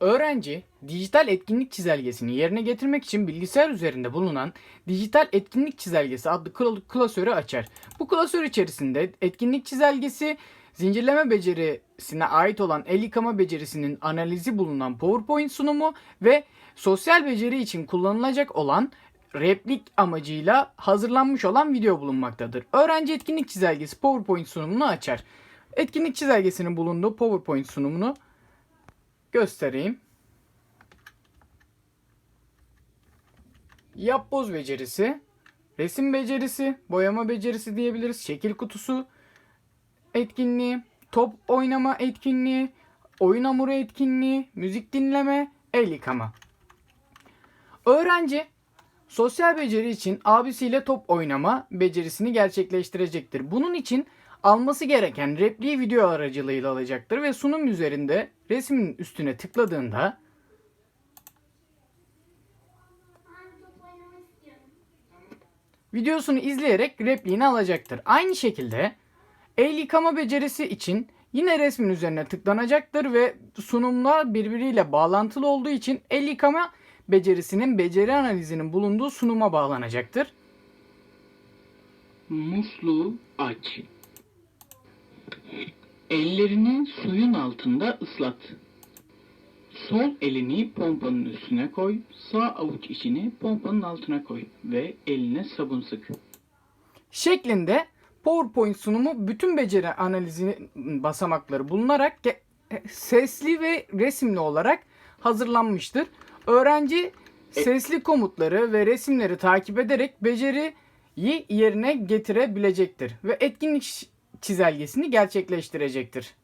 Öğrenci, dijital etkinlik çizelgesini yerine getirmek için bilgisayar üzerinde bulunan dijital etkinlik çizelgesi adlı kla- klasörü açar. Bu klasör içerisinde etkinlik çizelgesi, zincirleme becerisine ait olan el yıkama becerisinin analizi bulunan PowerPoint sunumu ve sosyal beceri için kullanılacak olan replik amacıyla hazırlanmış olan video bulunmaktadır. Öğrenci etkinlik çizelgesi PowerPoint sunumunu açar. Etkinlik çizelgesinin bulunduğu PowerPoint sunumunu göstereyim. Yapboz becerisi, resim becerisi, boyama becerisi diyebiliriz. Şekil kutusu etkinliği, top oynama etkinliği, oyun hamuru etkinliği, müzik dinleme, el yıkama. Öğrenci sosyal beceri için abisiyle top oynama becerisini gerçekleştirecektir. Bunun için alması gereken repliği video aracılığıyla alacaktır ve sunum üzerinde resmin üstüne tıkladığında videosunu izleyerek repliğini alacaktır. Aynı şekilde el yıkama becerisi için yine resmin üzerine tıklanacaktır ve sunumlar birbiriyle bağlantılı olduğu için el yıkama becerisinin beceri analizinin bulunduğu sunuma bağlanacaktır. Musluğu aç. Ellerini suyun altında ıslat. Sol elini pompanın üstüne koy, sağ avuç içini pompanın altına koy ve eline sabun sık. şeklinde PowerPoint sunumu bütün beceri analizi basamakları bulunarak ge- sesli ve resimli olarak hazırlanmıştır. Öğrenci sesli komutları ve resimleri takip ederek beceriyi yerine getirebilecektir ve etkinlik çizelgesini gerçekleştirecektir.